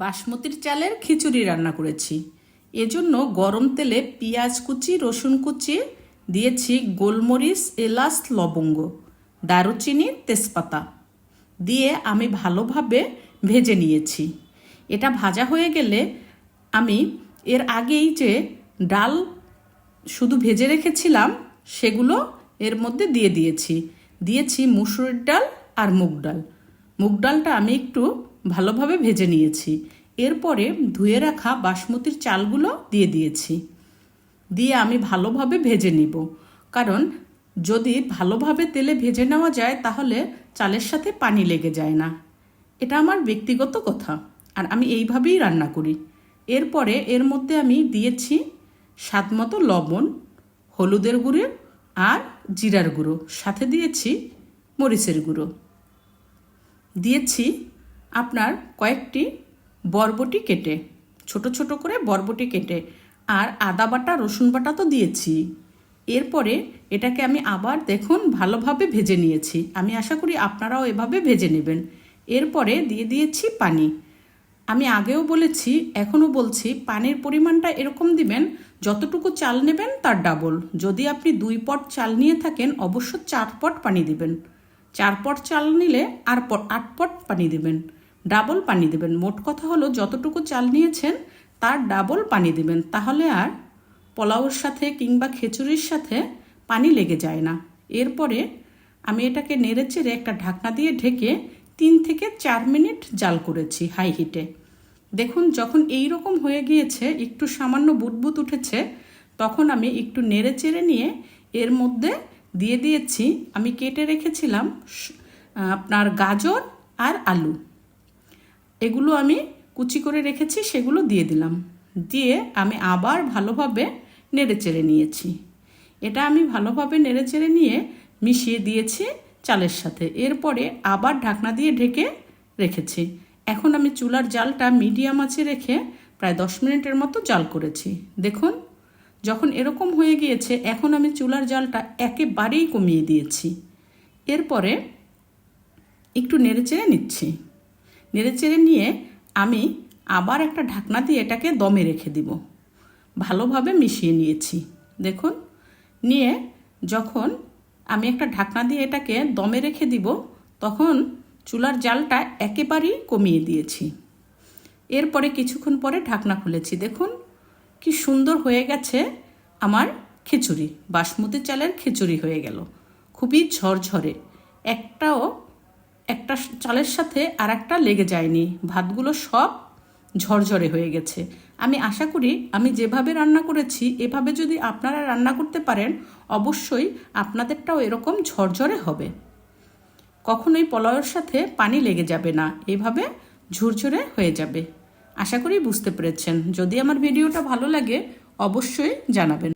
বাসমতির চালের খিচুড়ি রান্না করেছি। এজন্য গরম তেলে পেঁয়াজ কুচি, রসুন কুচি, দিয়েছি গোলমরিচ, এলাচ, লবঙ্গ, দারুচিনি, তেজপাতা। দিয়ে আমি ভালোভাবে ভেজে নিয়েছি। এটা ভাজা হয়ে গেলে আমি এর আগেই যে ডাল শুধু ভেজে রেখেছিলাম, সেগুলো এর মধ্যে দিয়ে দিয়েছি। দিয়েছি মুসুরির ডাল আর মুগ ডাল। মুগ ডালটা আমি একটু ভালোভাবে ভেজে নিয়েছি। এরপরে ধুয়ে রাখা বাসমতির চালগুলো দিয়ে দিয়েছি। দিয়ে আমি ভালোভাবে ভেজে নিব। কারণ যদি ভালোভাবে তেলে ভেজে নেওয়া যায়, তাহলে চালের সাথে পানি লেগে যায় না। এটা আমার ব্যক্তিগত কথা। আর আমি এইভাবেই রান্না করি। এরপরে এর মধ্যে আমি দিয়েছি স্বাদমতো লবণ, হলুদের গুঁড়ো আর জিরার গুঁড়ো। সাথে দিয়েছি মরিচের গুঁড়ো। দিয়েছি আপনার কয়েকটি বরবটি কেটে, ছোট ছোট করে বরবটি কেটে। আর আদা বাটা, রসুন বাটা তো দিয়েছি। এরপরে এটাকে আমি আবার দেখুন ভালোভাবে ভেজে নিয়েছি। আমি আশা করি আপনারাও এভাবে ভেজে নেবেন। এরপরে দিয়ে দিয়েছি পানি। আমি আগেও বলেছি, এখনও বলছি, পানির পরিমাণটা এরকম দিবেন, যতটুকু চাল নেবেন তার ডাবল। যদি আপনি দুই পট চাল নিয়ে থাকেন, অবশ্য চার পট পানি দিবেন। চার পট চাল নিলে আর পট আট পট পানি দেবেন। ডাবল পানি দেবেন। মোট কথা হলো, যতটুকু চাল নিয়েছেন, তার ডাবল পানি দেবেন। তাহলে আর পোলাওর সাথে কিংবা খিচুড়ির সাথে পানি লেগে যায় না। এরপরে আমি এটাকে নেড়ে চেড়ে একটা ঢাকনা দিয়ে ঢেকে তিন থেকে চার মিনিট জাল করেছি হাই হিটে দেখুন, যখন এই রকম হয়ে গিয়েছে, একটু সামান্য বুদবুদ উঠেছে, তখন আমি একটু নেড়ে চেড়ে নিয়ে এর মধ্যে দিয়ে দিয়েছি। আমি কেটে রেখেছিলাম আপনার গাজর আর আলু। এগুলো আমি কুচি করে রেখেছি, সেগুলো দিয়ে দিলাম। দিয়ে আমি আবার ভালোভাবে নেড়ে চেড়ে নিয়েছি। এটা আমি ভালোভাবে নেড়ে চেড়ে নিয়ে মিশিয়ে দিয়েছি চালের সাথে। এরপরে আবার ঢাকনা দিয়ে ঢেকে রেখেছি। এখন আমি চুলার জালটা মিডিয়াম আছে রেখে প্রায় দশ মিনিটের মতো জাল করেছি। দেখুন, যখন এরকম হয়ে গিয়েছে, এখন আমি চুলার জালটা একেবারেই কমিয়ে দিয়েছি। এরপরে একটু নেড়ে চেড়ে নিচ্ছি। নেড়েচেড়ে নিয়ে আমি আবার একটা ঢাকনা দিয়ে এটাকে দমে রেখে দিব। ভালোভাবে মিশিয়ে নিয়েছি। দেখুন, নিয়ে যখন আমি একটা ঢাকনা দিয়ে এটাকে দমে রেখে দিব, তখন চুলার জালটা একেবারেই কমিয়ে দিয়েছি। এরপরে কিছুক্ষণ পরে ঢাকনা খুলেছি। দেখুন, কি সুন্দর হয়ে গেছে আমার খিচুড়ি। বাসমতি চালের খিচুড়ি হয়ে গেল। খুবই ঝরঝরে। একটাও একটা চালের সাথে আর একটা লেগে যায়নি। ভাতগুলো সব ঝরঝরে হয়ে গেছে। আমি আশা করি আমি যেভাবে রান্না করেছি, এভাবে যদি আপনারা রান্না করতে পারেন, অবশ্যই আপনাদেরটাও এরকম ঝরঝরে হবে। কখনোই পোলাওয়ের সাথে পানি লেগে যাবে না। এভাবে ঝুরঝুরে হয়ে যাবে। আশা করি বুঝতে পেরেছেন। যদি আমার ভিডিওটা ভালো লাগে, অবশ্যই জানাবেন।